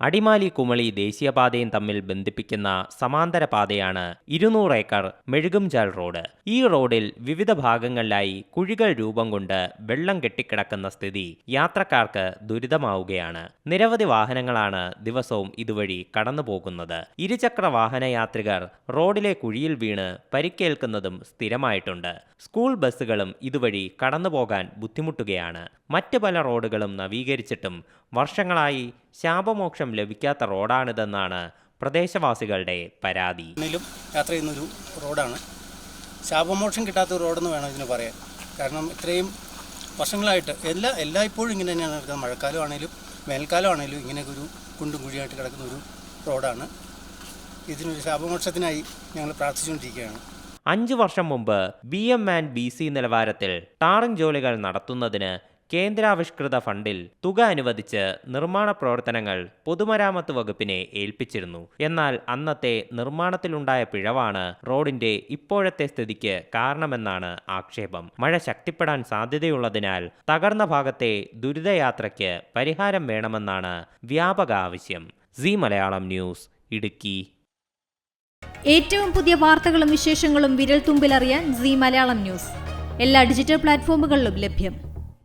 അടിമാലി കുമളി ദേശീയപാതയും തമ്മിൽ ബന്ധിപ്പിക്കുന്ന സമാന്തര പാതയാണ് ഇരുന്നൂറ് ഏക്കർ മെഴുകുംചാൽ റോഡ്. ഈ റോഡിൽ വിവിധ ഭാഗങ്ങളിലായി കുഴികൾ രൂപം കൊണ്ട് വെള്ളം കെട്ടിക്കിടക്കുന്ന സ്ഥിതി യാത്രക്കാർക്ക് ദുരിതമാവുകയാണ്. നിരവധി വാഹനങ്ങളാണ് ദിവസവും ഇതുവഴി കടന്നുപോകുന്നത്. ഇരുചക്ര വാഹന യാത്രികർ റോഡിലെ കുഴിയിൽ വീണ് പരിക്കേൽക്കുന്നതും സ്ഥിരമായിട്ടുണ്ട്. സ്കൂൾ ബസ്സുകളും ഇതുവഴി കടന്നുപോകാൻ ബുദ്ധിമുട്ടുകയാണ്. മറ്റ് പല റോഡുകളും നവീകരിച്ചിട്ടും വർഷങ്ങളായി ശാപമോക്ഷം ലഭിക്കാത്ത റോഡാണിതെന്നാണ് പ്രദേശവാസികളുടെ പരാതി. യാത്ര ചെയ്യുന്നൊരു റോഡാണ്. ശാപമോക്ഷം കിട്ടാത്ത ഒരു റോഡെന്ന് വേണം ഇതിന് പറയാൻ. കാരണം ഇത്രയും വർഷങ്ങളായിട്ട് എല്ലാ എല്ലായ്പ്പോഴും ഇങ്ങനെ തന്നെയാണ് നടക്കുന്നത്. മഴക്കാലം ആണെങ്കിലും വേനൽക്കാലം ആണെങ്കിലും ഇങ്ങനെയൊക്കെ ഒരു കുണ്ടും കുഴിയായിട്ട് കിടക്കുന്ന ഒരു റോഡാണ്. ഇതിനൊരു ശാപമോക്ഷത്തിനായി ഞങ്ങൾ പ്രാർത്ഥിച്ചുകൊണ്ടിരിക്കുകയാണ്. അഞ്ചു വർഷം മുമ്പ് B M and B C നിലവാരത്തിൽ ടാറിംഗ് ജോലികൾ നടത്തുന്നതിന് കേന്ദ്രാവിഷ്കൃത ഫണ്ടിൽ തുക അനുവദിച്ച് നിർമ്മാണ പ്രവർത്തനങ്ങൾ പൊതുമരാമത്ത് വകുപ്പിനെ ഏൽപ്പിച്ചിരുന്നു. എന്നാൽ അന്നത്തെ നിർമ്മാണത്തിലുണ്ടായ പിഴവാണ് റോഡിന്റെ ഇപ്പോഴത്തെ സ്ഥിതിക്ക് കാരണമെന്നാണ് ആക്ഷേപം. മഴ ശക്തിപ്പെടാൻ സാധ്യതയുള്ളതിനാൽ തകർന്ന ഭാഗത്തെ ദുരിതയാത്രയ്ക്ക് പരിഹാരം വേണമെന്നാണ് വ്യാപക ആവശ്യം. C Malayalam news Idukki. ഏറ്റവും പുതിയ വാർത്തകളും വിശേഷങ്ങളും വിരൽ തുമ്പിലറിയാൻ സി മലയാളം ന്യൂസ്. എല്ലാ ഡിജിറ്റൽ പ്ലാറ്റ്ഫോമുകളിലും ലഭ്യം.